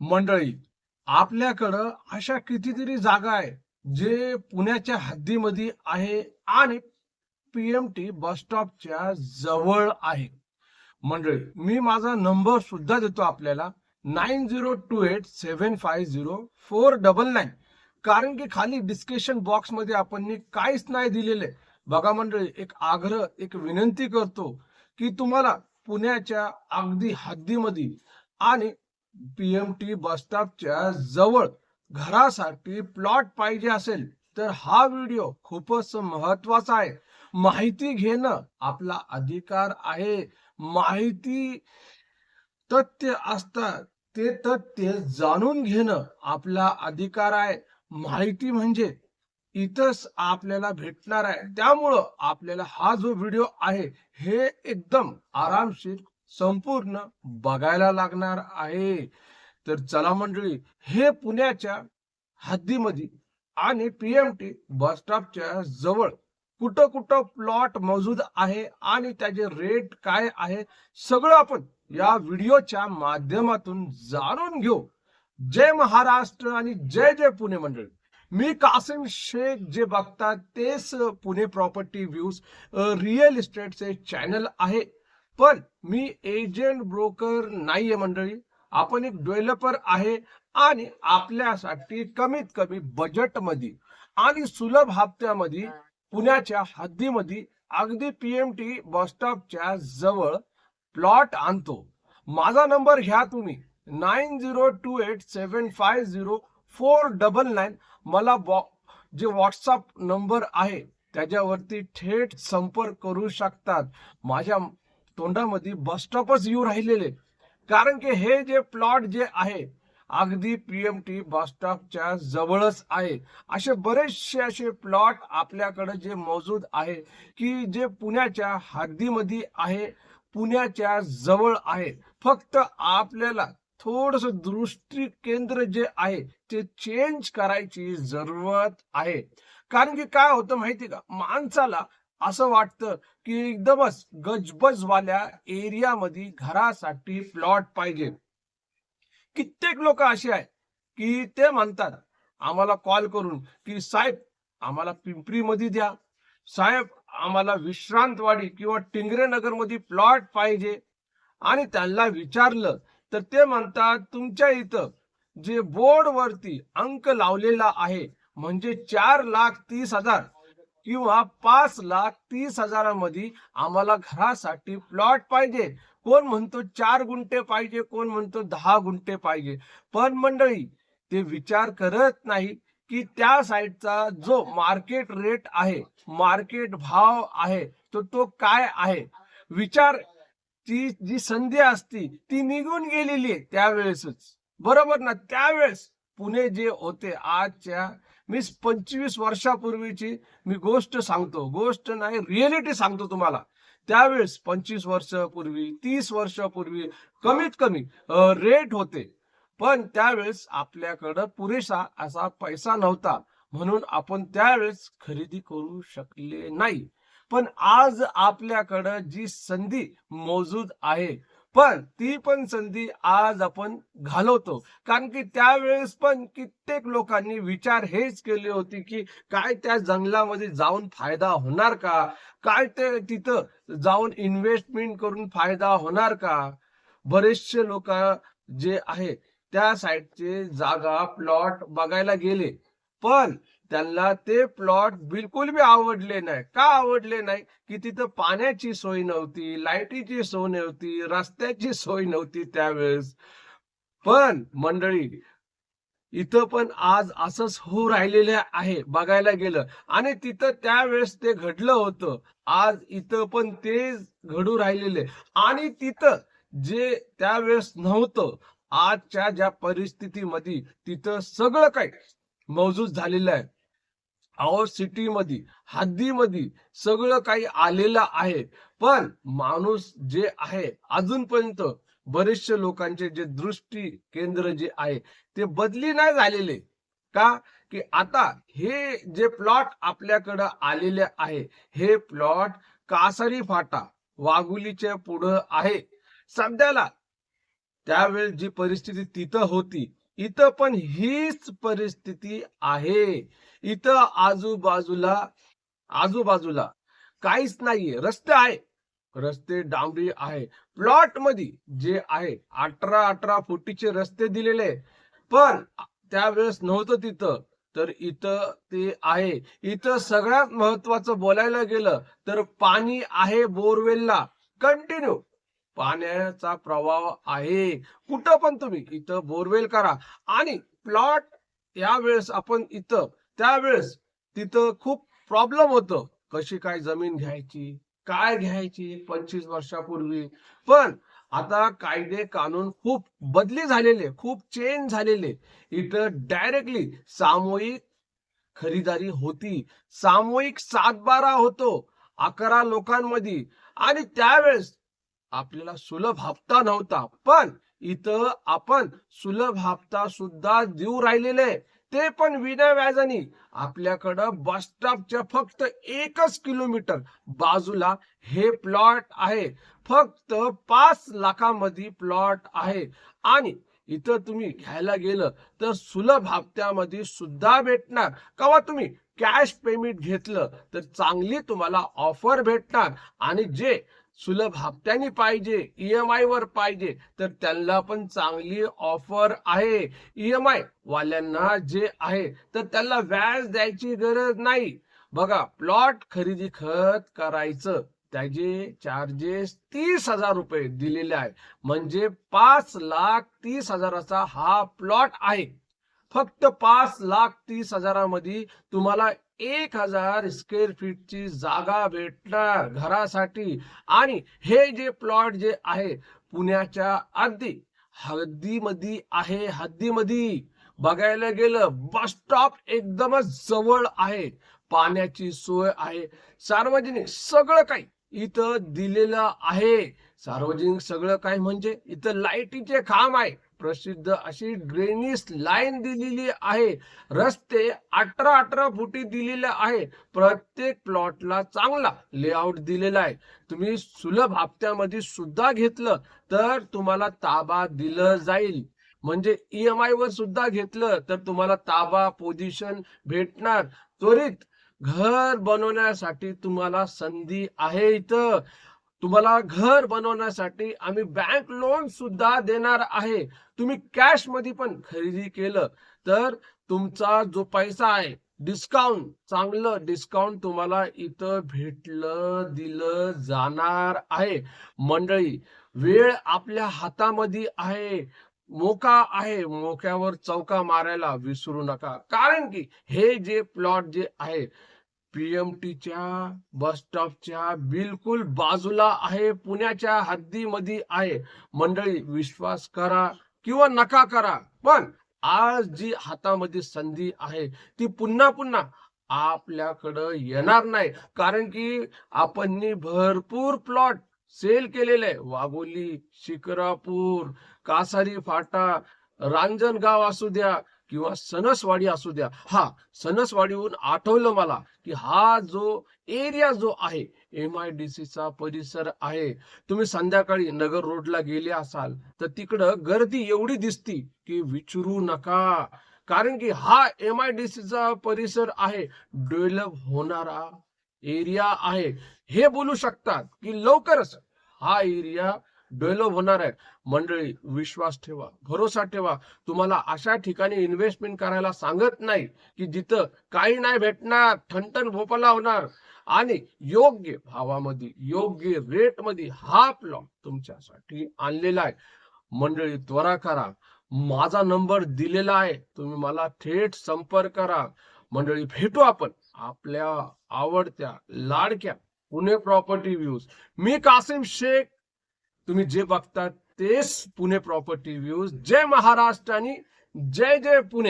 मंडळी आपल्याकडं अशा कितीतरी जागा आहे जे पुण्याच्या हद्दीमध्ये आहे आणि पीएमटी बस स्टॉपच्या जवळ आहे. मंडळी मी माझा नंबर सुद्धा देतो आपल्याला nine zero two eight seven five zero four double nine. कारण की खाली डिस्कशन बॉक्समध्ये आपण काहीच नाही दिलेले. बघा मंडळी एक आग्रह एक विनंती करतो की तुम्हाला पुण्याच्या अगदी हद्दीमध्ये आणि पीएमटी बस स्टॉपच्या जवळ घरासाठी प्लॉट पाहिजे असेल तर हा व्हिडिओ खूपच महत्त्वाचा आहे. माहिती घेणं आपला अधिकार आहे. माहिती तथ्य असतात ते तथ्य जाणून घेणं आपला अधिकार आहे. माहिती म्हणजे इथंच आपल्याला भेटणार आहे. त्यामुळं आपल्याला हा जो व्हिडिओ आहे हे एकदम आरामशीर संपूर्ण बघायला लागणार आहे. तर चला मंडळी हे पुण्याच्या हद्दीमध्ये आणि पीएमटी बस स्टॉपच्या जवळ कुठं कुठं प्लॉट मौजूद आहे आणि त्याचे रेट काय आहे सगळं आपण या व्हिडिओच्या माध्यमातून जाणून घेऊ. जय महाराष्ट्र आणि जय जय पुणे मंडळी. मी कासिम शेख जे बघतात तेच पुणे प्रॉपर्टी व्ह्यूज रिअल इस्टेटचे चॅनल आहे. पण मी एजंट ब्रोकर नाहीये मंडळी. आपण एक डेव्हलपर आहे आणि आपल्यासाठी कमीत कमी बजेटमध्ये आणि सुलभ हप्त्यामध्ये पुण्याच्या हद्दीमध्ये अगदी पीएमटी बस स्टॉपच्या जवळ प्लॉट आणतो. माझा नंबर घ्या तुम्ही. Nine zero two eight seven five zero four double nine मला बॉ जे व्हॉट्सअप नंबर आहे त्याच्यावरती थेट संपर्क करू शकतात. माझ्या तोंडामध्ये बस स्टॉपच येऊ राहिलेले. कारण की हे जे प्लॉट जे आहे अगदी पीएमटी बस स्टॉपच्या जवळच आहे. असे बरेचसे असे प्लॉट आपल्याकडे जे मौजूद आहे की जे पुण्याच्या हद्दीमध्ये आहे पुण्याच्या जवळ आहे. फक्त आपल्याला थोडस दृष्टी केंद्र जे आहे ते चेंज करायची जरूरत आहे. कारण की काय होतं माहिती का? माणसाला असं वाटतं की एकदमच गजबजवाल्या एरियामध्ये घरासाठी प्लॉट पाहिजे. कित्येक लोक असे आहे की ते म्हणतात आम्हाला कॉल करून की साहेब आम्हाला पिंपरीमध्ये द्या. साहेब आम्हाला विश्रांतवाडी किंवा टिंगरेनगरमध्ये मध्ये प्लॉट पाहिजे. आणि त्यांना विचारलं तर ते म्हणतात तुमच्या इथं जे बोर्ड वरती अंक लावलेला आहे म्हणजे चार लाख तीस हजार किंवा पाच लाख तीस हजारामध्ये आम्हाला घरासाठी प्लॉट पाहिजे. कोण म्हणतो चार गुंठे पाहिजे कोण म्हणतो दहा गुंठे पाहिजे. पण मंडळी ते विचार करत नाही की त्या साईडचा जो मार्केट रेट आहे मार्केट भाव आहे तो तो काय आहे? विचार ती जी संधी असती ती निघून गेलेली आहे त्यावेळेसच. बरोबर ना? त्यावेळेस. पुणे जे होते आजच्या मी पंचवीस वर्षापूर्वीची मी गोष्ट सांगतो. गोष्ट नाही रिअलिटी सांगतो तुम्हाला. त्यावेळेस पंचवीस वर्षापूर्वी तीस वर्षापूर्वी कमीत कमी रेट होते. पण त्यावेळेस आपल्याकडं पुरेसा असा पैसा नव्हता. म्हणून आपण त्यावेळेस खरेदी करू शकले नाही. पण आज आपल्याकडं जी संधी मौजूद आहे पण ती पण संधी आज आपण घालवतो. कारण की त्यावेळेस पण कित्येक लोकांनी विचार हेच केले होते की काय त्या जंगलामध्ये जाऊन फायदा होणार का? काय ते तिथं जाऊन इन्व्हेस्टमेंट करून फायदा होणार का? बरेचसे लोक जे आहे त्या साईडचे जागा प्लॉट बघायला गेले. पण त्यांना ते प्लॉट बिलकुल बी आवडले नाही. का आवडले नाही? की तिथं पाण्याची सोय नव्हती लाईटीची सोय नव्हती रस्त्याची सोय नव्हती त्यावेळेस. पण मंडळी इथं पण आज असंच होऊ राहिलेले आहे बघायला गेलं. आणि तिथं त्यावेळेस ते घडलं होतं. आज इथं पण ते घडू राहिलेले आणि तिथं जे त्यावेळेस नव्हतं आजच्या ज्या परिस्थितीमध्ये तिथं सगळं काही मौजूद झालेलं आहे. अहो सिटीमध्ये हद्दीमध्ये सगळं काही आलेलं आहे. पण माणूस जे आहे अजूनपर्यंत बरेचसे लोकांचे जे दृष्टी केंद्र जे आहे ते बदली नाही झालेले. का? की आता हे जे प्लॉट आपल्याकडं आलेले आहे हे प्लॉट कासारी फाटा वाघुलीच्या पुढं आहे. सध्याला त्यावेळेस जी परिस्थिती तिथं होती इथं पण हीच परिस्थिती आहे. इथं आजूबाजूला आजूबाजूला काहीच नाहीये. रस्ते आहे रस्ते डांबरी आहे. प्लॉटमध्ये जे आहे अठरा अठरा फुटीचे रस्ते दिलेले पण त्यावेळेस नव्हतं तिथं. तर इथं ते आहे. इथं सगळ्यात महत्वाचं बोलायला गेलं तर पाणी आहे बोरवेलला. कंटिन्यू पाण्याचा प्रवाह आहे. कुठं पण तुम्ही इथं बोरवेल करा. आणि प्लॉट यावेळेस आपण इथं त्यावेळेस तिथं खूप प्रॉब्लेम होतं. कशी काय जमीन घ्यायची? काय घ्यायची पंचवीस वर्षापूर्वी? पण आता कायदे कानून खूप बदली झालेले खूप चेंज झालेले. इथं डायरेक्टली सामूहिक खरीदारी होती. सामूहिक सातबारा होतो अकरा लोकांमध्ये. आणि त्यावेळेस आपल्याला सुलभ हप्ता नव्हता पण इथं आपण सुलभ हप्ता सुद्धा देऊ राहिलेले ते पण विना व्याजाने. आपल्याकडं बस स्टॉपच्या फक्त एकच किलोमीटर बाजूला हे प्लॉट आहे. फक्त पाच लाखामध्ये प्लॉट आहे. आणि इथं तुम्ही घ्यायला गेलं तर सुलभ हप्त्यामध्ये सुद्धा भेटणार. कवा तुम्ही कॅश पेमेंट घेतलं तर चांगली तुम्हाला ऑफर भेटणार. आणि जे सुलभ हप्त्याने पाहिजे ईएमआय वर पाहिजे तर त्यांना पण चांगली ऑफर आहे. ईएमआय वाल्यांना जे आहे तर त्यांना व्याज द्यायची गरज नाही. बघा प्लॉट खरेदी खत करायचं त्याचे चार्जेस तीस हजार रुपये दिलेले आहे. म्हणजे पाच लाख तीस हजाराचा हा प्लॉट आहे. फक्त पाच लाख तीस हजारामध्ये तुम्हाला एक हजार स्क्वेअर फीटची जागा भेटणार घरासाठी. आणि हे जे प्लॉट जे आहे पुण्याच्या अगदी हद्दीमध्ये आहे हद्दीमध्ये बघायला गेलं बस स्टॉप एकदमच जवळ आहे. पाण्याची सोय आहे. सार्वजनिक सगळं काही इथं दिलेलं आहे. सार्वजनिक सगळं काही म्हणजे इथं लाईटीचे खांब आहे. प्रसिद्ध अशी ड्रेनेज लाईन दिलेली आहे. रस्ते अठरा अठरा फुटी दिलेले आहे. प्रत्येक प्लॉटला चांगला लेआउट दिलेला आहे. तुम्ही सुलभ हप्त्यामध्ये सुद्धा घेतलं तर तुम्हाला ताबा दिलं जाईल. म्हणजे ईएमआय वर सुद्धा घेतलं तर तुम्हाला ताबा पोझिशन भेटणार. त्वरित घर बनवण्यासाठी तुम्हाला संधी आहे इथं. तुम्हाला घर बनवण्यासाठी आम्ही बँक लोन सुद्धा देणार आहे. तुम्ही कॅशमध्ये पण खरेदी केलं तर तुमचा जो पैसा आहे डिस्काउंट चांगलं डिस्काउंट तुम्हाला इथं भेटलं दिलं जाणार आहे. मंडळी वेळ आपल्या हातामध्ये आहे. मोका आहे. मोक्यावर चौका मारायला विसरू नका. कारण की हे जे प्लॉट जे आहे पीएमटीच्या बस स्टॉपच्या बिलकुल बाजूला आहे पुण्याच्या हद्दीमध्ये आहे. मंडळी विश्वास करा किंवा नका करा पण आज जी हातामध्ये संधी आहे ती पुन्हा पुन्हा आपल्याकडं येणार नाही. कारण की आपण भरपूर प्लॉट सेल केलेले वाघोली शिक्रापूर कासारी फाटा रांजणगाव असू द्या किंवा सणसवाडी असू द्या. हा सणसवाडीहून आठवलं मला की हा जो एरिया जो आहे एम आय डी चा परिसर आहे. तुम्ही संध्याकाळी नगर रोडला गेले असाल तर तिकडं गर्दी एवढी दिसती की विचारू नका. कारण की हा एम आय डी चा परिसर आहे डेव्हलप होणारा एरिया आहे. हे बोलू शकतात की लवकरच हा एरिया डेव्हलप होणार आहे. मंडळी विश्वास ठेवा भरोसा ठेवा. तुम्हाला अशा ठिकाणी इन्व्हेस्टमेंट करायला सांगत नाही की जिथं काही नाही भेटणार ठणठण भोपाला होणार. आणि योग्य भावामध्ये योग्य रेटमध्ये हा प्लॉट तुमच्यासाठी आणलेला आहे. मंडळी त्वरा करा. माझा नंबर दिलेला आहे. तुम्ही मला थेट संपर्क करा. मंडळी भेटू आपण आपल्या आवडत्या लाडक्या पुणे प्रॉपर्टी व्ह्यूज मी कासिम शेख तुम्ही जे बघतात तेच पुणे प्रॉपर्टी व्ह्यूज जय महाराष्ट्र आणि जय जय पुणे.